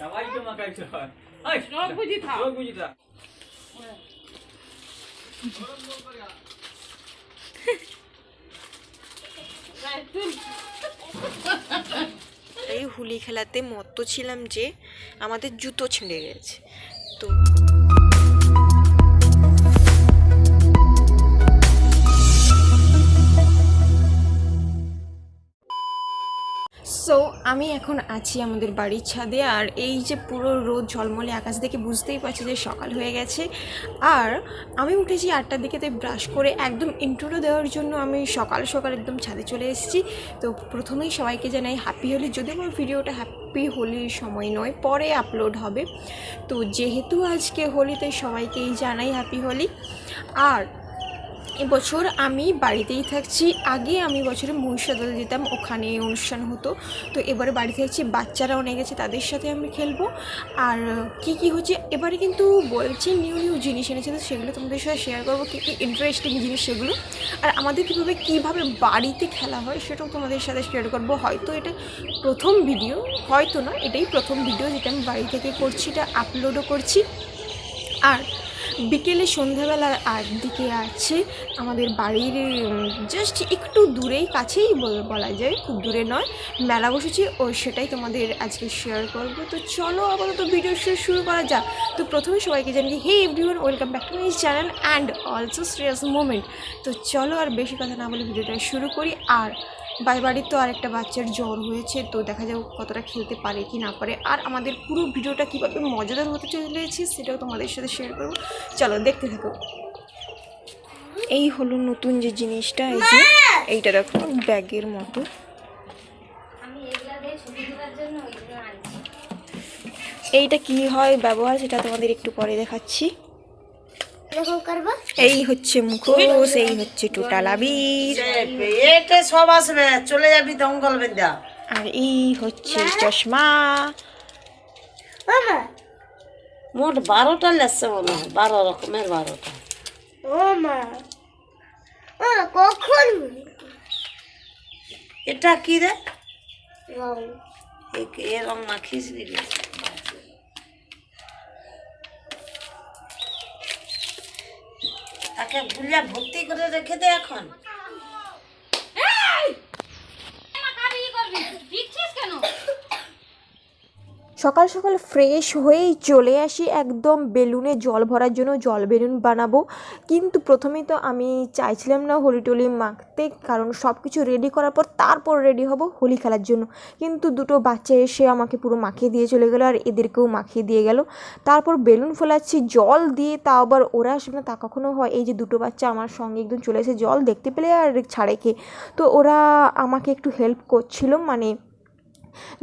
সবাইকে মাখাইছে এই হুলি বুঝি থাক। রোগ বুঝি থাক এই হোলি খেলাতে মত্ত ছিলাম যে আমাদের জুতো ছিঁড়ে গেছে। তো আমি এখন আছি আমাদের বাড়ির ছাদে আর এই যে পুরো রোদ ঝলমলে আকাশ দেখে বুঝতেই পারছি যে সকাল হয়ে গেছে। আর আমি উঠেছি আটটার দিকে তাই ব্রাশ করে একদম ইন্ট্রোটা দেওয়ার জন্য আমি সকাল সকাল একদম ছাদে চলে এসেছি। তো প্রথমেই সবাইকে জানাই হ্যাপি হোলি। যদিও আমার ভিডিওটা হ্যাপি হোলির সময় নয়, পরে আপলোড হবে। তো যেহেতু আজকে হোলি তাই সবাইকেই জানাই হ্যাপি হোলি। আর এবছর আমি বাড়িতেই থাকছি। আগে আমি বছরে মহিষাদল যেতাম, ওখানে অনুষ্ঠান হতো। তো এবারে বাড়ি থাকছি বাচ্চারা অনেক গেছে, তাদের সাথে আমি খেলব। আর কি কি হচ্ছে, এবারে কিন্তু বলছি নিউ নিউ জিনিস এনেছে, তো সেগুলো তোমাদের সাথে শেয়ার করব, কী কী ইন্টারেস্টিং জিনিস সেগুলো। আর আমাদের কীভাবে কীভাবে বাড়িতে খেলা হয়, সেটাও তোমাদের সাথে শেয়ার করব। হয়তো এটা প্রথম ভিডিও হয়তো না, এটাই প্রথম ভিডিও যেটা আমি বাড়ি থেকে করছি, এটা আপলোডও করছি। আর বিকেলে সন্ধ্যাবেলার আর দিকে আছে আমাদের বাড়ির জাস্ট একটু দূরেই কাছেই বল- যায়, খুব দূরে নয়, মেলা বসেছে, ও সেটাই তোমাদের আজকে শেয়ার করব। তো চলো আপাতত ভিডিও শেয়ার শুরু করা যাক। তো প্রথমে সবাইকে জানি hey everyone welcome back to my channel and also serious moment তো চলো আর বেশি কথা না বলে ভিডিওটা শুরু করি। আর বাড়ির তো আরেকটা বাচ্চার জ্বর হয়েছে তো দেখা যাক কতটা খেলতে পারে কি না পারে। আর আমাদের পুরো ভিডিওটা কীভাবে মজাদার হতে চলেছে সেটাও তোমাদের সাথে শেয়ার করব। চলো দেখতে থাকো। এই হলো নতুন যে জিনিসটা এই যে এইটা দেখো ব্যাগের মতো। এইটা কি হয় ব্যবহার সেটা তোমাদের একটু পরে দেখাচ্ছি। এই হচ্ছে মুখোশ এই হচ্ছে টোটাল আবির। এটা সব আসবে চলে যাবি দঙ্গল বেদা আর এই হচ্ছে চশমা। মোট বারোটা লেসছে মনে হয় বারো রকমের বারোটা। ও মা। কখন? এটা কি রে? রং। এ- এ রং মাখিস দিলি তাকে ভুলিয়া ভর্তি করে রেখে দে এখন। সকাল সকাল ফ্রেশ হয়েই চলে আসি একদম বেলুনে জল ভরার জন্য জল বেলুন বানাবো। কিন্তু প্রথমেই তো আমি চাইছিলাম না হোলি টোলি মাখতে, কারণ সব কিছু রেডি করার পর তারপর রেডি হব হোলি খেলার জন্য। কিন্তু দুটো বাচ্চা এসে আমাকে পুরো মাখিয়ে দিয়ে চলে গেলো আর এদেরকেও মাখিয়ে দিয়ে গেল। তারপর বেলুন ফোলাচ্ছি, জল দিয়ে তা আবার ওরা আসবে না, তা কখনো হয়? এই যে দুটো বাচ্চা আমার সঙ্গে একদম চলে এসে জল দেখতে পেলে আর ছাড়ে খেয়ে তো ওরা আমাকে একটু হেল্প করছিল মানে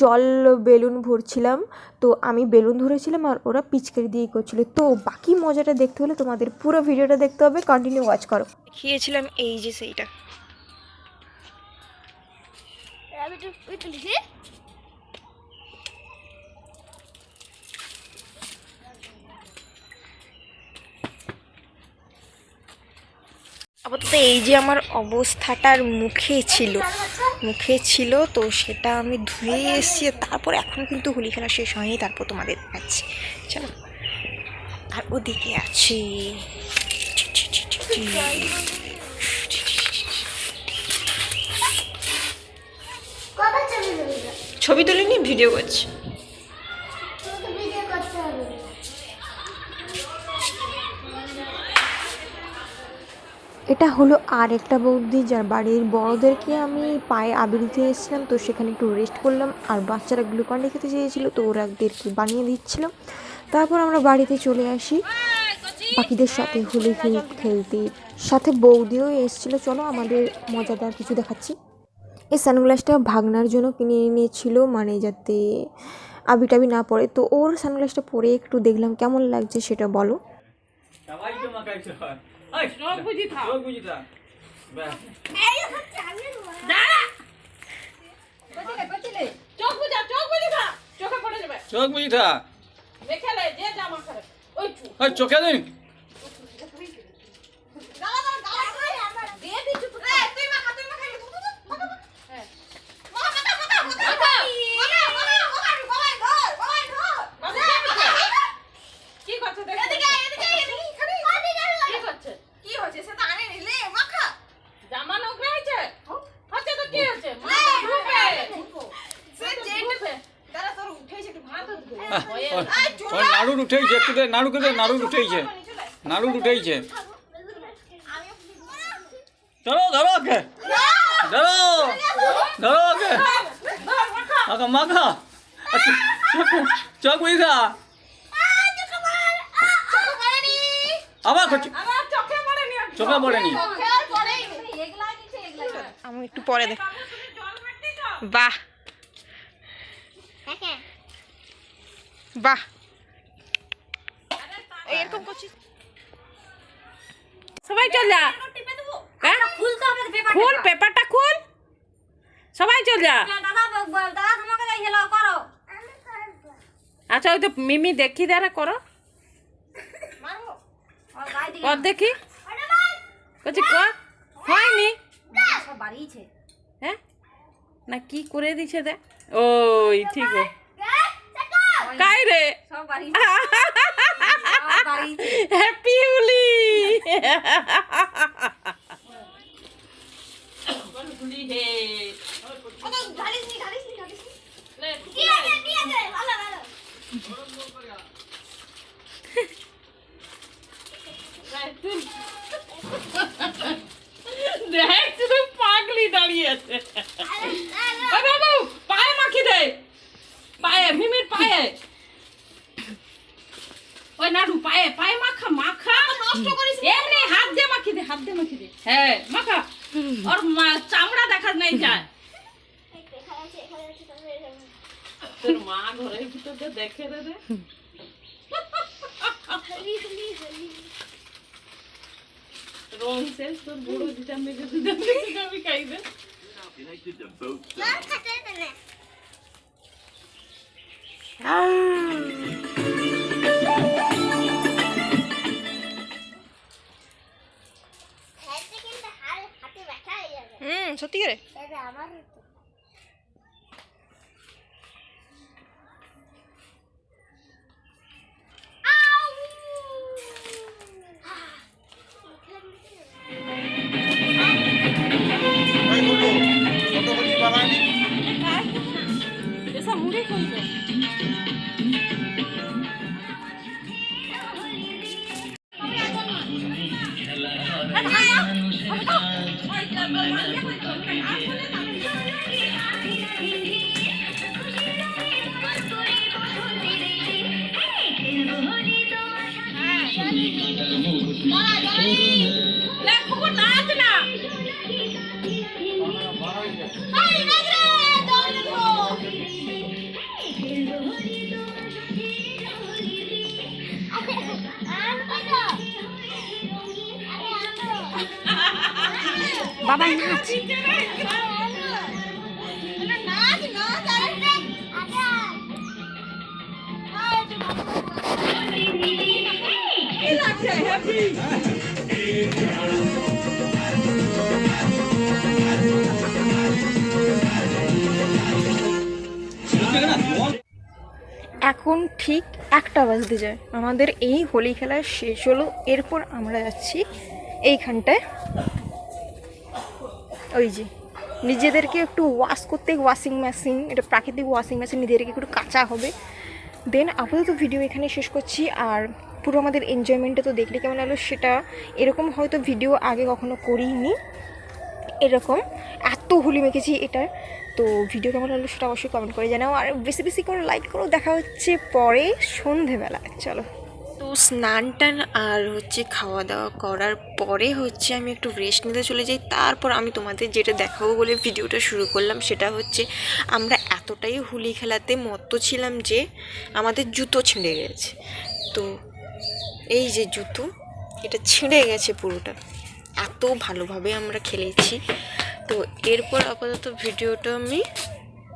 জল বেলুন ভরছিলাম তো আমি বেলুন ধরেছিলাম আর ওরা পিচকারি দিয়ে করছিল। তো বাকি মজাটা দেখতে হলে তোমাদের পুরো ভিডিওটা দেখতে হবে কন্টিনিউ ওয়াচ করো। খেয়েছিলাম এই যে সেইটা আমি তো ওই তুলিছি আপাতত এই যে আমার অবস্থাটার মুখে ছিল মুখে ছিল, তো সেটা আমি ধুয়ে এসেছি তারপর এখন কিন্তু হোলি খেলা শেষ হয়নি, তারপর তোমাদের দেখাচ্ছি। চলো, আর ওদিকে আছে। ছবি তুলিনি, ভিডিও করছি। এটা হলো আর একটা বৌদি যার বাড়ির বড়োদেরকে আমি পায়ে আবির দিতে এসেছিলাম তো সেখানে একটু রেস্ট করলাম আর বাচ্চারা গ্লুকন্ডি খেতে চেয়েছিলো, তো ওরা ওদেরকে বানিয়ে দিচ্ছিল। তারপর আমরা বাড়িতে চলে আসি। বাকিদের সাথে হোলি খেল খেলতে। সাথে বৌদিও এসেছিল। চলো আমাদের মজাদার কিছু দেখাচ্ছি। এই সানগ্লাসটা ভাগনার জন্য কিনে এনেছিল মানে যাতে আবি টাবি না পড়ে। তো ওর সানগ্লাসটা পরে একটু দেখলাম, কেমন লাগছে সেটা বলো। রোগ বুঝি থাক। রোগ বুঝি থাক। ব্যাস। চোখ বুঝা চোখ বুঝি খা চোখে পড়ে যাবে। চোখ বুঝি থাক। দেখে লে যে জামা খারাপ ওই চোখে দিন। নাড়ুর উঠেইছে একটু দে নাড়ুকে দে নাড়ুর উঠেইছে। নাড়ুর উঠেইছে। ধরো ধরো ওকে। ধরো ধরো ওকে। মাখা মাখা। চোখ বুঝা আবার চোখে পড়েনি। আমি একটু পরে দেখ বাহ। বাহ। এরকম করছিস? সবাই চল যা। হ্যাঁ? খুল পেপারটা খুল। সবাই চল যা। আচ্ছা ওই তো মিমি দেখি দাঁড়া করো। কর দেখি। বলছি কর। হয়নি। হ্যাঁ? না কি করে দিছে দে ওই ঠিক আছে। কাই রে হ্যাপি হোলি ঢালিস নি ঢালিস নি ঢালিস নি কি আছে কি আছে ভালো ভালো দেখ শুধু পাগলি দাঁড়িয়ে আছে ওই বাবু পায়ে মাখি দে পায়ে মিমির পায়ে ওই নাড়ু পায়ে পায়ে মাখা মাখা। নষ্ট করিস এমনি হাত দিয়ে মাখি দে হাত দিয়ে মাখি দে। হ্যাঁ মাখা। ওর মা- চামড়া দেখা নাই যায়। তোর মা ঘরের ভিতর দিয়ে দেখে রে রে রং শেষ তোর বুড়ো দিতাম মেঘে দিতাম আমি খাইবে হুম সত্যি করে এসব মুড়ি খুলছে Oh, my God. বাবা নাচ। এখন ঠিক একটা বাজতে যায়। আমাদের এই হোলি খেলা শেষ হলো এরপর আমরা যাচ্ছি এইখানটায়। ওই যে, নিজেদেরকে একটু ওয়াশ করতে ওয়াশিং মেশিন এটা প্রাকৃতিক ওয়াশিং মেশিন নিজেদেরকে একটু কাঁচা হবে। দেন আপাতত ভিডিও এখানে শেষ করছি, আর পুরো আমাদের এনজয়মেন্টটা তো দেখলে কেমন লাগল সেটা এরকম হয়তো ভিডিও আগে কখনো করিনি। এরকম, এত হুলি মেখেছি এটার। তো ভিডিও কেমন লাগল সেটা অবশ্যই কমেন্ট করে জানাও, আর বেশি বেশি করে লাইক করো, দেখা হচ্ছে পরে সন্ধেবেলা চলো। তো স্নান টান আর হচ্ছে খাওয়া দাওয়া করার পরে হচ্ছে আমি একটু রেস্ট নিতে চলে যাই। তারপর আমি তোমাদের যেটা দেখাবো বলে ভিডিওটা শুরু করলাম সেটা হচ্ছে আমরা এতটাই হুলি খেলাতে মত্ত ছিলাম যে আমাদের জুতো ছিঁড়ে গেছে। তো এই যে জুতো, এটা ছিঁড়ে গেছে পুরোটা। এত ভালোভাবে আমরা খেলেছি। তো এরপর আপাতত ভিডিওটা আমি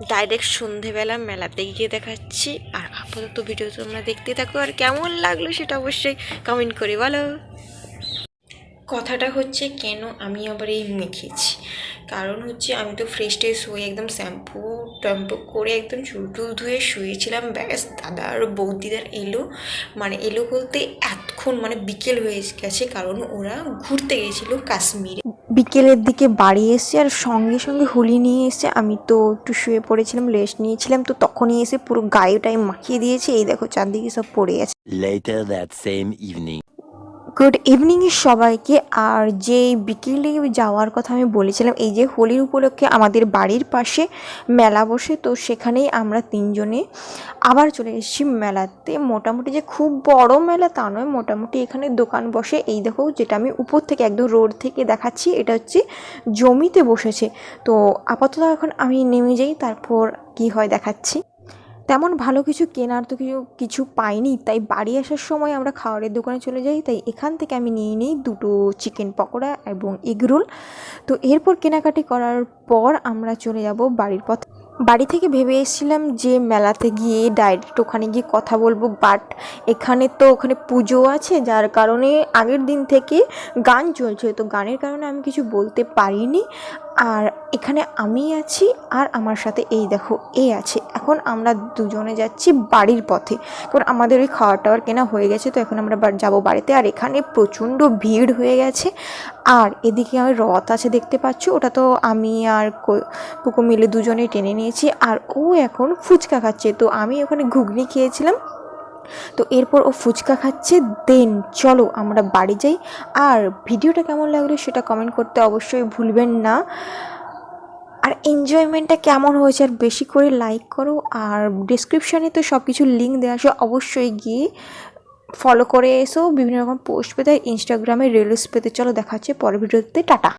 ডাইরেক্ট সন্ধেবেলা মেলাতে গিয়ে দেখাচ্ছি আর আপাতত ভিডিও তোমরা দেখতে থাকো, আর কেমন লাগল সেটা অবশ্যই কমেন্ট করে বলো। কথাটা হচ্ছে, কেন আমি আবার এই মেখেছি কারণ হচ্ছে, আমি তো ফ্রেশ ট্রেশ হয়ে একদম শ্যাম্পু ট্যাম্পু করে একদম চুল টুল ধুয়ে শুয়েছিলাম, ব্যাস, দাদা আর বৌদিদার এলো। মানে এলো বলতে এতক্ষণ মানে বিকেল হয়ে গেছে, কারণ ওরা ঘুরতে গেছিল কাশ্মীরে। বিকেলের দিকে বাড়ি এসে আর সঙ্গে সঙ্গে হুলি নিয়ে এসে আমি তো একটু শুয়ে পড়েছিলাম, রেস্ট নিয়েছিলাম, তো তখনই এসে পুরো গায়েটাই মাখিয়ে দিয়েছে। এই দেখো, চারদিকে সব পড়ে আছে। গুড ইভিনিং সবাইকে। আর যে বিকেলে যাওয়ার কথা আমি বলেছিলাম, এই যে হোলির উপলক্ষে আমাদের বাড়ির পাশে মেলা বসে, তো সেখানেই আমরা তিনজনে আবার চলে এসেছি মেলাতে। মোটামুটি যে খুব বড় মেলা তা নয়, মোটামুটি এখানে দোকান বসে। এই দেখো, যেটা আমি উপর থেকে একদম রোড থেকে দেখাচ্ছি, এটা হচ্ছে জমিতে বসেছে। তো আপাতত এখন আমি নেমে যাই, তারপর কি হয় দেখাচ্ছি। তেমন ভালো কিছু কেনার তো কিছু কিছু পাইনি। তাই বাড়ি আসার সময় আমরা খাবারের দোকানে চলে যাই। তাই এখান থেকে আমি নিয়ে নিই দুটো চিকেন পকোড়া এবং এগ রোল। তো এরপর কেনাকাটি করার পর আমরা চলে যাব বাড়ির পথে। বাড়ি থেকে ভেবে এসেছিলাম যে মেলাতে গিয়ে ডাইরেক্ট ওখানে গিয়ে কথা বলব। বাট এখানে তো ওখানে পুজো আছে, যার কারণে আগের দিন থেকে গান চলছে। তো গানের কারণে আমি কিছু বলতে পারিনি। আর এখানে আমি আছি আর আমার সাথে এই দেখো, এ আছে। এখন আমরা দুজনে যাচ্ছি বাড়ির পথে। কারণ আমাদের ওই খাওয়ার টাওয়ার কেনা হয়ে গেছে, তো এখন আমরা যাব বাড়িতে। আর এখানে প্রচণ্ড ভিড় হয়ে গেছে। আর এদিকে আমি রথ আছে দেখতে পাচ্ছ, ওটা তো আমি আর পুকু মিলে দুজনেই টেনে নিয়েছি। আর ও এখন ফুচকা খাচ্ছে। তো আমি ওখানে ঘুগনি খেয়েছিলাম। তো এরপর ও ফুচকা খাচ্ছে, দেন চলো আমরা বাড়ি যাই। আর ভিডিওটা কেমন লাগল সেটা কমেন্ট করতে অবশ্যই ভুলবেন না। আর এনজয়মেন্টটা কেমন হয়েছে আর বেশি করে লাইক করো আর ডিসক্রিপশানে তো সব কিছু লিঙ্ক দেওয়া আছে অবশ্যই গিয়ে ফলো করে এসো। বিভিন্ন রকম পোস্ট পেতে ইনস্টাগ্রামে রিলস পেতে। চলো দেখাচ্ছে। পরের ভিডিওতে টাটা।